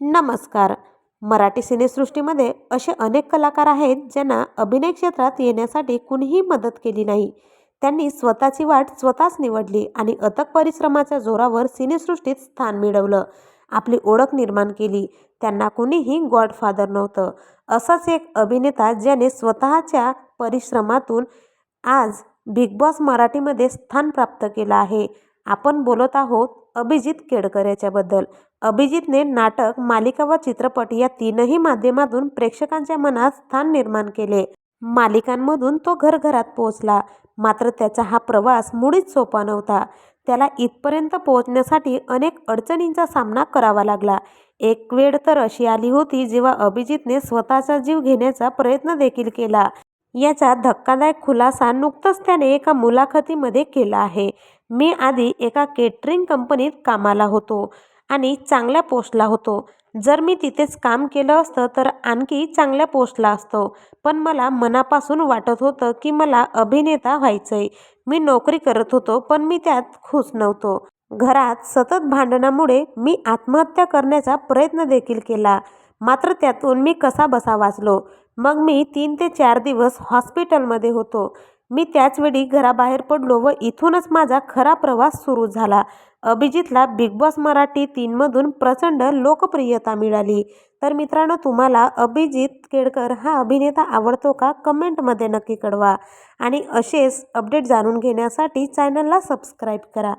नमस्कार. मराठी सिनेसृष्टीमध्ये असे अनेक कलाकार आहेत ज्यांना अभिनय क्षेत्रात येण्यासाठी कुणीही मदत केली नाही. त्यांनी स्वतःची वाट स्वतःच निवडली आणि अथक परिश्रमाच्या जोरावर सिनेसृष्टीत स्थान मिळवलं. आपली ओळख निर्माण केली. त्यांना कुणीही गॉडफादर नव्हतं. असाच एक अभिनेता ज्याने स्वतःच्या परिश्रमातून आज बिग बॉस मराठीमध्ये स्थान प्राप्त केलं आहे. आपण बोलत आहोत अभिजित केडकर याच्याबद्दल अभिजितने नाटक मालिका व चित्रपट या तीनही माध्यमातून प्रेक्षकांच्या मनात स्थान निर्माण केले. मालिकांमधून तो घरघरात पोहोचला. मात्र त्याचा हा प्रवास मुळीच सोपा नव्हता. त्याला इथपर्यंत पोहोचण्यासाठी अनेक अडचणींचा सामना करावा लागला. एक वेळ तर अशी आली होती जेव्हा अभिजितने स्वतःचा जीव घेण्याचा प्रयत्न देखील केला. याचा धक्कादायक खुलासा नुकताच त्याने एका मुलाखतीमध्ये केला आहे. मी आधी एका केटरिंग कंपनीत कामाला होतो आणि चांगल्या पोस्टला होतो. जर मी तिथेच काम केलं असतं तर आणखी चांगल्या पोस्टला असतो. पण मला मनापासून वाटत होतं की मला अभिनेता व्हायचं आहे मी नोकरी करत होतो पण मी त्यात खुश नव्हतो. घरात सतत भांडणामुळे मी आत्महत्या करण्याचा प्रयत्न देखील केला. मात्र त्यातून मी कसा बसा वाचलो? मग मी तीन ते चार दिवस हॉस्पिटलमध्ये होतो. मी त्याचवेळी घराबाहेर पडलो व इथूनच माझा खरा प्रवास सुरू झाला. अभिजितला बिग बॉस मराठी तीनमधून प्रचंड लोकप्रियता मिळाली. तर मित्रांनो तुम्हाला अभिजित केडकर हा अभिनेता आवडतो का? कमेंटमध्ये नक्की कळवा. आणि असेच अपडेट जाणून घेण्यासाठी चॅनलला सबस्क्राईब करा.